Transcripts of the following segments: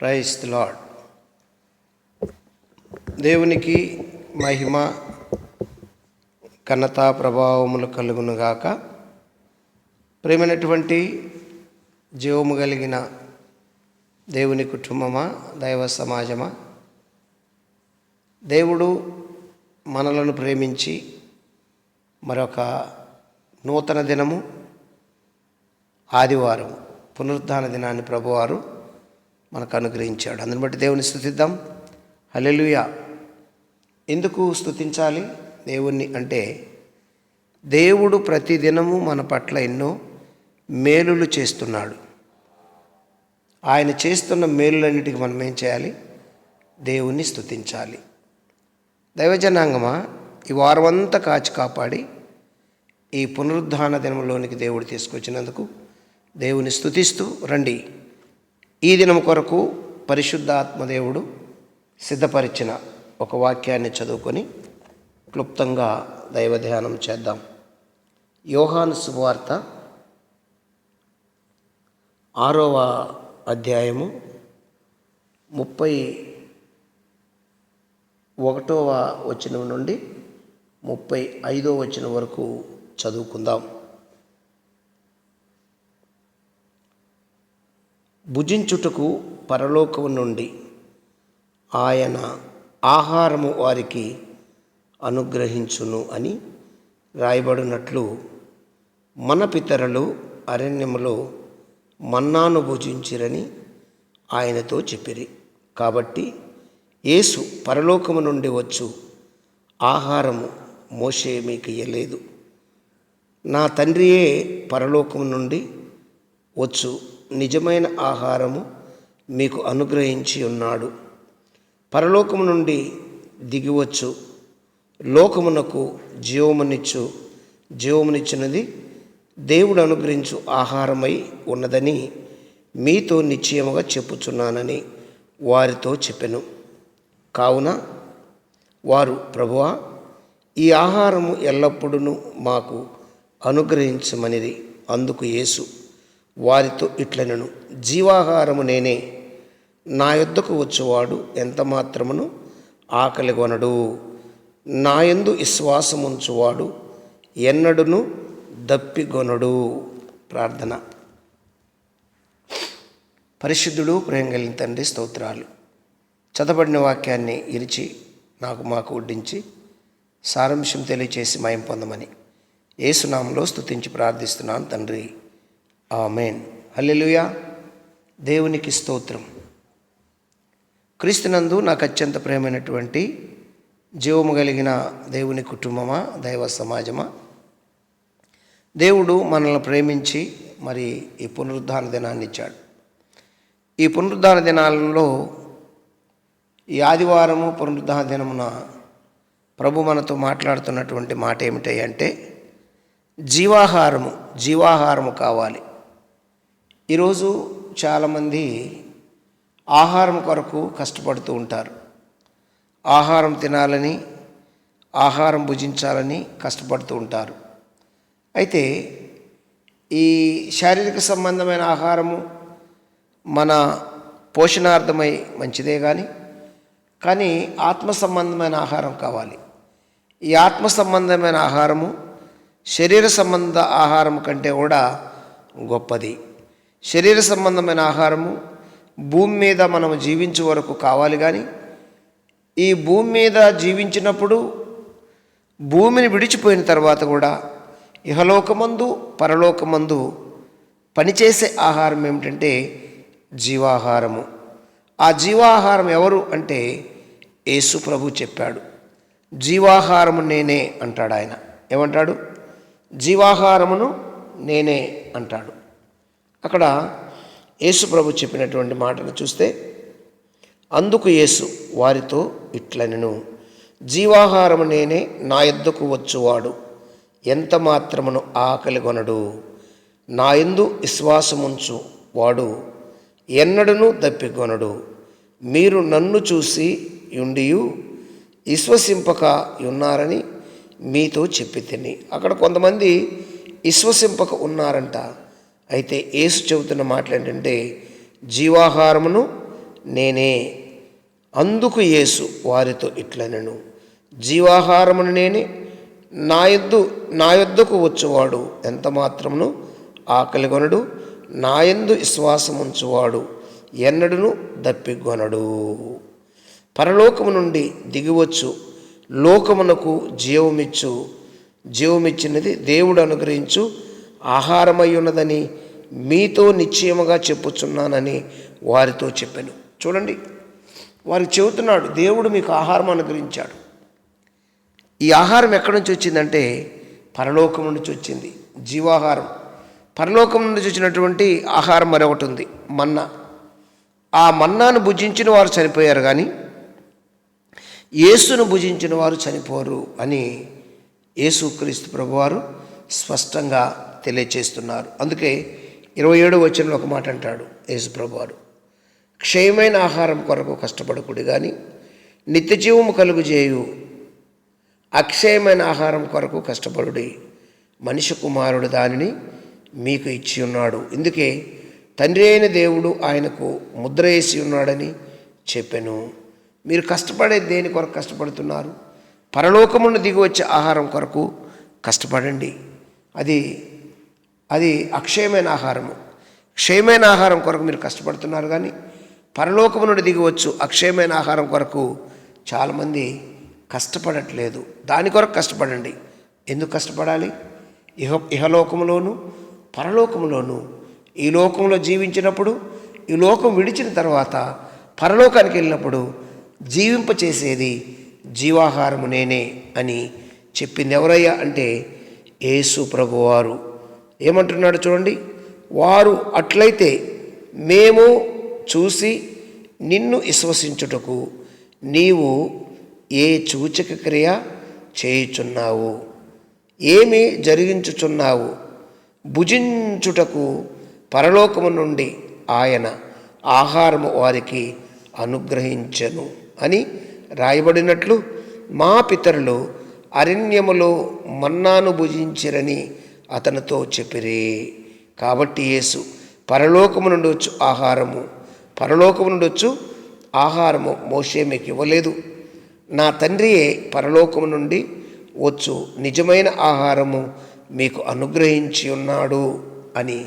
Price lord దేవునికి మహిమ ఘనత ప్రభావములు కలుగునుగాక ప్రేమైనటువంటి జీవము కలిగిన దేవుని కుటుంబమా దైవ సమాజమా? దేవుడు మనలను ప్రేమించి మరొక నూతన దినము ఆదివారం పునరుద్ధాన దినాన్ని ప్రభువారు మనకు అనుగ్రహించాడు. అందుని బట్టి దేవుని స్థుతిద్దాం. హల్లెలూయా. ఎందుకు స్థుతించాలి? దేవుణ్ణి అంటే దేవుడు ప్రతిదినము మన పట్ల ఎన్నో మేలులు చేస్తున్నాడు. ఆయన చేస్తున్న మేలులన్నిటికీ మనం ఏం చేయాలి? దేవుణ్ణి స్థుతించాలి. దైవజనాంగమా ఈ వారమంతా కాచి కాపాడి ఈ పునరుద్ధాన దినంలోనికి దేవుడు తీసుకొచ్చినందుకు దేవుని స్థుతిస్తూ రండి. ఈ దినం కొరకు పరిశుద్ధాత్మదేవుడు సిద్ధపరిచిన ఒక వాక్యాన్ని చదువుకొని క్లుప్తంగా దైవ ధ్యానం చేద్దాం. యోహాను శుభవార్త ఆరవ అధ్యాయము ముప్పై ఒకటవ వచనం నుండి ముప్పై ఐదో వచనం వరకు చదువుకుందాం. భుజించుటకు పరలోకము నుండి ఆయన ఆహారము వారికి అనుగ్రహించును అని రాయబడినట్లు మన పితరులు అరణ్యములో మన్నాను భుజించిరని ఆయనతో చెప్పిరి. కాబట్టి యేసు పరలోకము నుండి వచ్చు. ఆహారము మోసే మీకు ఇయ్యలేదు. నా తండ్రియే పరలోకము నుండి వచ్చు. నిజమైన ఆహారము మీకు అనుగ్రహించి ఉన్నాడు. పరలోకము నుండి దిగివచ్చు లోకమునకు జీవమునిచ్చు. జీవమునిచ్చినది దేవుడు అనుగ్రహించు ఆహారమై ఉన్నదని మీతో నిశ్చయముగా చెప్పుచున్నానని వారితో చెప్పెను. కావున వారు ప్రభువా ఈ ఆహారము ఎల్లప్పుడూ మాకు అనుగ్రహించమనిది అందుకు యేసు వారితో ఇట్లనను జీవాహారము నేనే నా యొద్దకు వచ్చేవాడు ఎంత మాత్రమును ఆకలిగొనడు నాయందు నా యందు విశ్వాసముంచువాడు ఎన్నడును దప్పిగొనడు ప్రార్థన. పరిశుద్ధుడు ప్రేమ తండ్రి స్తోత్రాలు. చదవబడిన వాక్యాన్ని ఇరిచి నాకు మాకు వడ్డించి సారాంశం తెలియచేసి మయం పొందమని. ఏసునామంలో స్తుతించి ప్రార్థిస్తున్నాను తండ్రి. ఆమెన్. హల్లెలుయా. దేవునికి స్తోత్రం. క్రీస్తునందు నాకు అత్యంత ప్రేమైనటువంటి జీవము కలిగిన దేవుని కుటుంబమా దైవ సమాజమా? దేవుడు మనల్ని ప్రేమించి మరి ఈ పునరుద్ధాన దినాన్ని ఇచ్చాడు. ఈ పునరుద్ధాన దినాలలో ఈ ఆదివారము పునరుద్ధాన దినమున ప్రభు మనతో మాట్లాడుతున్నటువంటి మాట ఏమిటంటే జీవాహారము జీవాహారము కావాలి. ఈరోజు చాలామంది ఆహారం కొరకు కష్టపడుతూ ఉంటారు. ఆహారం తినాలని ఆహారం భుజించాలని కష్టపడుతూ ఉంటారు. అయితే ఈ శారీరక సంబంధమైన ఆహారము మన పోషణార్థమై మంచిదే కానీ కానీ ఆత్మ సంబంధమైన ఆహారం కావాలి. ఈ ఆత్మ సంబంధమైన ఆహారము శరీర సంబంధ ఆహారం కంటే కూడా గొప్పది. శరీర సంబంధమైన ఆహారము భూమి మీద మనం జీవించే వరకు కావాలి కానీ ఈ భూమి మీద జీవించినప్పుడు భూమిని విడిచిపోయిన తర్వాత కూడా ఇహలోకమందు పరలోకమందు పనిచేసే ఆహారం ఏమిటంటే జీవాహారము. ఆ జీవాహారం ఎవరు అంటే యేసు ప్రభు చెప్పాడు. జీవాహారము నేనే అంటాడు ఆయన. ఏమంటాడు? జీవాహారమును నేనే అంటాడు. అక్కడ యేసు ప్రభు చెప్పినటువంటి మాటను చూస్తే అందుకు యేసు వారితో ఇట్లనెను జీవాహారము నేనే నా ఎద్దుకు వచ్చువాడు ఎంత మాత్రమును ఆకలి కొనడు. నా ఎందు విశ్వాసముంచు వాడు ఎన్నడను దప్పికొనడు మీరు నన్ను చూసి ఉండియు విశ్వసింపక ఉన్నారని మీతో చెప్పి తిని. అక్కడ కొంతమంది విశ్వసింపక ఉన్నారంట. అయితే యేసు చెబుతున్న మాటలు ఏంటంటే జీవాహారమును నేనే అందుకు యేసు వారితో ఇట్లనను. జీవాహారమును నేనే నా యొద్దు నా యొద్దకు వచ్చువాడు ఎంత మాత్రమును ఆకలి కొనడు నా విశ్వాసం ఉంచువాడు ఎన్నడును దప్పిగొనడు. పరలోకము నుండి దిగివచ్చు లోకమునకు జీవమిచ్చు జీవమిచ్చినది దేవుడు అనుగ్రహించు ఆహారమై ఉన్నదని మీతో నిశ్చయముగా చెప్పుచున్నానని వారితో చెప్పాను. చూడండి వారు చెబుతున్నాడు దేవుడు మీకు ఆహారం అనుగ్రహించాడు. ఈ ఆహారం ఎక్కడి నుంచి వచ్చిందంటే పరలోకం నుంచి వచ్చింది జీవాహారం. పరలోకం నుంచి వచ్చినటువంటి ఆహారం మరొకటి ఉంది మన్నా. ఆ మన్నాను భుజించిన వారు చనిపోయారు కానీ యేసును భుజించిన వారు చనిపోరు అని యేసుక్రీస్తు ప్రభువారు స్పష్టంగా తెలియచేస్తున్నారు. అందుకే ఇరవై ఏడు వచనంలో ఒక మాట అంటాడు యేసు ప్రభువారు. క్షయమైన ఆహారం కొరకు కష్టపడకుడు కానీ నిత్యజీవము కలుగు చేయు అక్షయమైన ఆహారం కొరకు కష్టపడుడి. మనిషి కుమారుడు దానిని మీకు ఇచ్చి ఉన్నాడు. ఇందుకే తండ్రి అయిన దేవుడు ఆయనకు ముద్ర వేసి ఉన్నాడని చెప్పాను. మీరు కష్టపడే దేని కొరకు కష్టపడుతున్నారు? పరలోకమును దిగి వచ్చే ఆహారం కొరకు కష్టపడండి. అది అది అక్షయమైన ఆహారము. క్షయమైన ఆహారం కొరకు మీరు కష్టపడుతున్నారు కానీ పరలోకము నుండి దిగవచ్చు అక్షయమైన ఆహారం కొరకు చాలామంది కష్టపడట్లేదు. దాని కొరకు కష్టపడండి. ఎందుకు కష్టపడాలి? ఇహ ఇహలోకములోను పరలోకములోను. ఈ లోకంలో జీవించినప్పుడు ఈ లోకం విడిచిన తర్వాత పరలోకానికి వెళ్ళినప్పుడు జీవింపచేసేది జీవాహారము నేనే అని చెప్పింది ఎవరయ్యా అంటే యేసు ప్రభువారు. ఏమంటున్నాడు చూడండి వారు అట్లయితే మేము చూసి నిన్ను విశ్వసించుటకు నీవు ఏ సూచక క్రియ చేయుచున్నావు? ఏమి జరిగించుచున్నావు? భుజించుటకు పరలోకము నుండి ఆయన ఆహారము వారికి అనుగ్రహించను అని రాయబడినట్లు మా పితరులు అరణ్యములో మన్నాను భుజించిరని అతనితో చెప్పిరే. కాబట్టి యేసు పరలోకము నుండి వచ్చు ఆహారము పరలోకము నుండి వచ్చు ఆహారము మోషే మీకు ఇవ్వలేదు. నా తండ్రియే పరలోకము నుండి వచ్చు నిజమైన ఆహారము మీకు అనుగ్రహించి ఉన్నాడు అని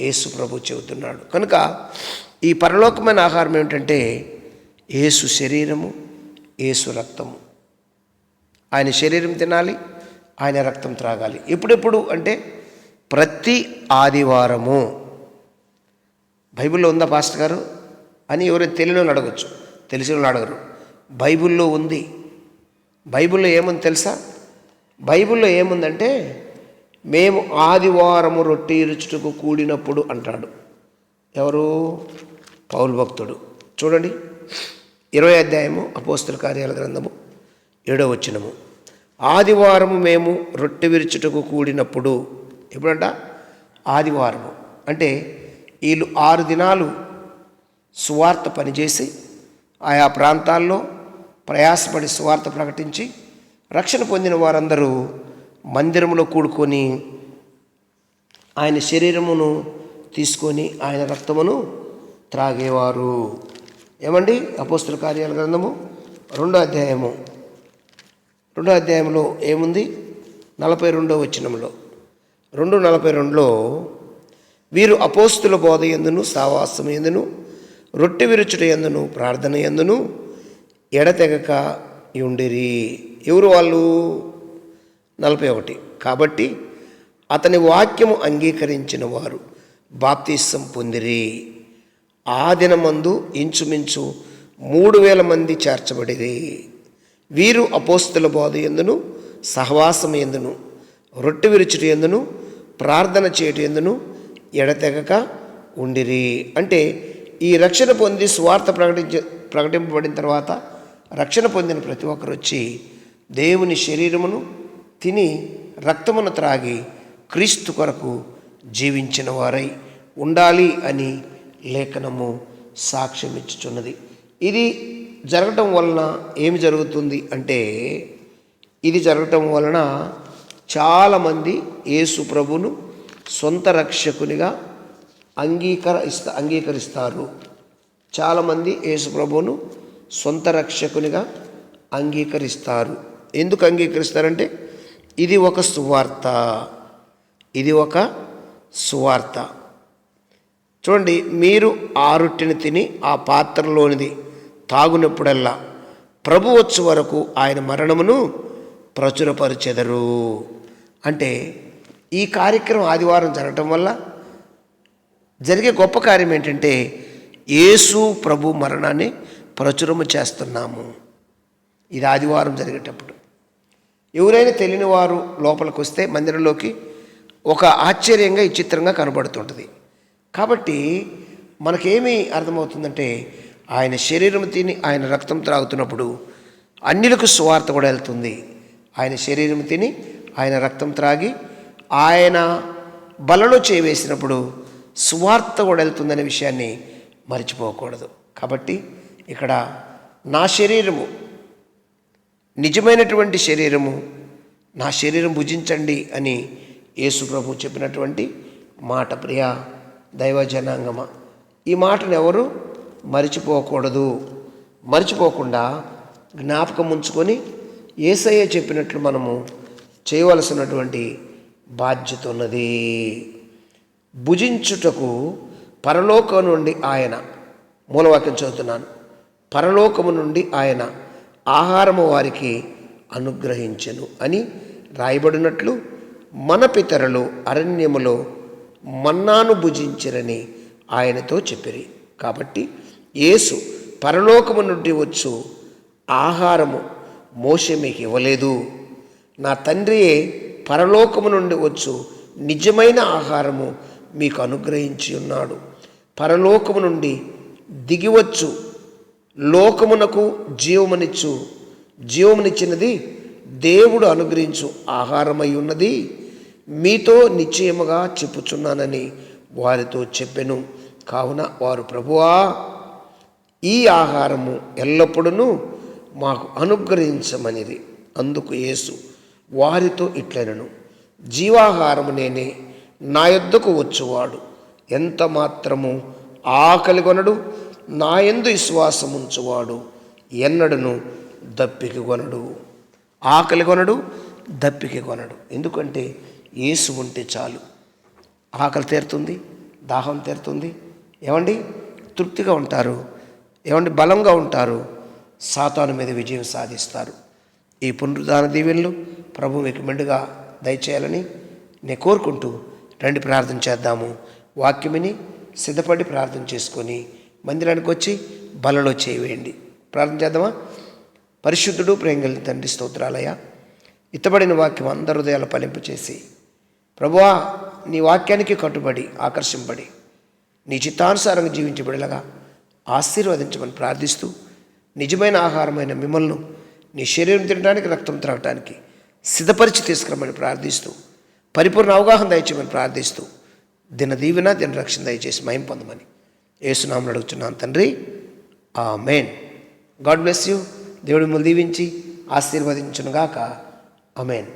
యేసు ప్రభు చెబుతున్నాడు. కనుక ఈ పరలోకమైన ఆహారం ఏమిటంటే యేసు శరీరము యేసు రక్తము. ఆయన శరీరం తినాలి ఆయన రక్తం త్రాగాలి. ఎప్పుడెప్పుడు అంటే ప్రతి ఆదివారము. బైబిల్లో ఉందా పాస్టర్ గారు? అని ఎవరైనా తెలియని వాళ్ళు అడగచ్చు. తెలిసిన వాళ్ళు అడగరు. బైబిల్లో ఉంది. బైబిల్లో ఏముంది తెలుసా? బైబిల్లో ఏముందంటే మేము ఆదివారము రొట్టె ఇరుచుటకు కూడినప్పుడు అంటాడు. ఎవరు? పౌలు భక్తుడు. చూడండి. ఇరవై అధ్యాయము అపోస్తుల కార్యాల గ్రంథము ఏడో వచ్చినము ఆదివారము మేము రొట్టె విరుచుటకు కూడినప్పుడు ఎప్పుడంట? ఆదివారము. అంటే వీళ్ళు ఆరు దినాలు సువార్త పనిచేసి ఆయా ప్రాంతాల్లో ప్రయాసపడి సువార్త ప్రకటించి రక్షణ పొందిన వారందరూ మందిరంలో కూడుకొని ఆయన శరీరమును తీసుకొని ఆయన రక్తమును త్రాగేవారు. ఏమండి? అపోస్తుల కార్యాల గ్రంథము రెండో అధ్యాయము. రెండో అధ్యాయంలో ఏముంది? నలభై రెండో వచనంలో. రెండు నలభై రెండులో వీరు అపోస్తుల బోధ ఎందును సావాసం ఎందును రొట్టె విరుచుట ఎందును ప్రార్థన ఎందును ఎడతెగక ఉండిరి ఎవరు వాళ్ళు? నలభై ఒకటి. కాబట్టి అతని వాక్యము అంగీకరించిన వారు బాప్తీసం పొందిరి. ఆ దినమందు ఇంచుమించు మూడు వేల మంది చేర్చబడిరి. వీరు అపోస్తుల బోధ ఎందును? సహవాసం ఎందును? రొట్టె విరుచుట ఎందును? ప్రార్థన చేయట ఎందును? ఎడతెగక ఉండిరి. అంటే ఈ రక్షణ పొంది స్వార్థ ప్రకటించ ప్రకటింపబడిన తర్వాత రక్షణ పొందిన ప్రతి ఒక్కరు వచ్చి దేవుని శరీరమును తిని రక్తమును త్రాగి క్రీస్తు కొరకు జీవించిన వారై ఉండాలి అని లేఖనము సాక్ష్యం ఇచ్చుచున్నది ఇది జరగటం వలన ఏమి జరుగుతుంది అంటే ఇది జరగటం వలన చాలామంది యేసు ప్రభును సొంత రక్షకునిగా అంగీకరిస్త అంగీకరిస్తారు. చాలామంది యేసు ప్రభును సొంత రక్షకునిగా అంగీకరిస్తారు. ఎందుకు అంగీకరిస్తారంటే ఇది ఒక సువార్త. ఇది ఒక సువార్త. చూడండి మీరు ఆ రొట్టెని తిని ఆ పాత్రలోనిది తాగునప్పుడల్లా ప్రభు వచ్చు వరకు ఆయన మరణమును ప్రచురపరిచెదరు. అంటే ఈ కార్యక్రమం ఆదివారం జరగటం వల్ల జరిగే గొప్ప కార్యం ఏంటంటే యేసు ప్రభు మరణాన్ని ప్రచురము చేస్తున్నాము. ఇది ఆదివారం జరిగేటప్పుడు. ఎవరైనా తెలియని వారు లోపలికి వస్తే మందిరంలోకి ఒక ఆశ్చర్యంగా ఈ చిత్రంగా కనబడుతుంటుంది. కాబట్టి మనకేమి అర్థమవుతుందంటే ఆయన శరీరం తిని ఆయన రక్తం త్రాగుతున్నప్పుడు అన్యులకు సువార్త కూడా వెళ్తుంది. ఆయన శరీరం తిని ఆయన రక్తం త్రాగి ఆయన బలలో చేవేసినప్పుడు సువార్త కూడా వెళ్తుందనే విషయాన్ని మర్చిపోకూడదు. కాబట్టి ఇక్కడ నా శరీరము నిజమైనటువంటి శరీరము నా శరీరం భుజించండి అని యేసు ప్రభు చెప్పినటువంటి మాట. ప్రియ దైవ జనాంగమ ఈ మాటను ఎవరు మరిచిపోకూడదు. మరిచిపోకుండా జ్ఞాపకం ఉంచుకొని ఏసయ్య చెప్పినట్లు మనము చేయవలసినటువంటి బాధ్యత ఉన్నది. భుజించుటకు పరలోకం నుండి ఆయన మూలవాక్యం చదువుతున్నాను. పరలోకము నుండి ఆయన ఆహారము వారికి అనుగ్రహించెను అని రాయబడినట్లు మన పితరులు అరణ్యములో మన్నాను భుజించిరని ఆయనతో చెప్పిరి. కాబట్టి యేసు పరలోకము నుండి వచ్చు ఆహారము మోసే మీకు ఇవ్వలేదు. నా తండ్రియే పరలోకము నుండి వచ్చు నిజమైన ఆహారము మీకు అనుగ్రహించి ఉన్నాడు. పరలోకము నుండి దిగివచ్చు లోకమునకు జీవమునిచ్చు. జీవమునిచ్చినది దేవుడు అనుగ్రహించు ఆహారమై ఉన్నది. మీతో నిశ్చయముగా చెప్పుచున్నానని వారితో చెప్పెను. కావున వారు ప్రభువా ఈ ఆహారము ఎల్లప్పుడూ మాకు అనుగ్రహించమనిది. అందుకు యేసు వారితో ఇట్లనను జీవాహారము నేనే నా యొద్దకు వచ్చువాడు. ఎంత మాత్రము ఆకలి కొనడు నా యందు విశ్వాసం ఉంచువాడు ఎన్నడను దప్పికి కొనడు. ఆకలి కొనడు దప్పికి కొనడు. ఎందుకంటే యేసు ఉంటే చాలు. ఆకలి తీరుతుంది దాహం తీరుతుంది. ఏమండి? తృప్తిగా ఉంటారు. ఏమండి? బలంగా ఉంటారు. సాతాను మీద విజయం సాధిస్తారు. ఈ పునరుద్ధాన దీవెనలు ప్రభు మీకు మెండుగా దయచేయాలని నేను కోరుకుంటూ రండి ప్రార్థన చేద్దాము. వాక్యమిని సిద్ధపడి ప్రార్థన చేసుకొని మందిరానికి వచ్చి బలలో చేయవేయండి ప్రార్థన చేద్దామా? పరిశుద్ధుడు ప్రేంగలి తండ్రి స్తోత్రాలయ ఇతబడిన వాక్యం అందరి హృదయాలు పలింపు చేసి ప్రభువా నీ వాక్యానికి కట్టుబడి ఆకర్షింపడి నీ చిత్తానుసారంగా జీవించబడేలాగా ఆశీర్వదించమని ప్రార్థిస్తూ నిజమైన ఆహారమైన మిమ్మల్ని నీ శరీరం తినడానికి రక్తం త్రాగటానికి సిద్ధపరిచి తీసుకురమ్మని ప్రార్థిస్తూ పరిపూర్ణ అవగాహన దయచేయమని ప్రార్థిస్తూ దిన దీవెన దిన రక్షణ దయచేసి మయం పొందమని ఏసునామని అడుగుతున్నాను తండ్రి. ఆ మెయిన్ గాడ్ బ్లెస్ యూ. దేవుడి మిమ్మల్ని దీవించి ఆశీర్వదించునుగాక. అమెన్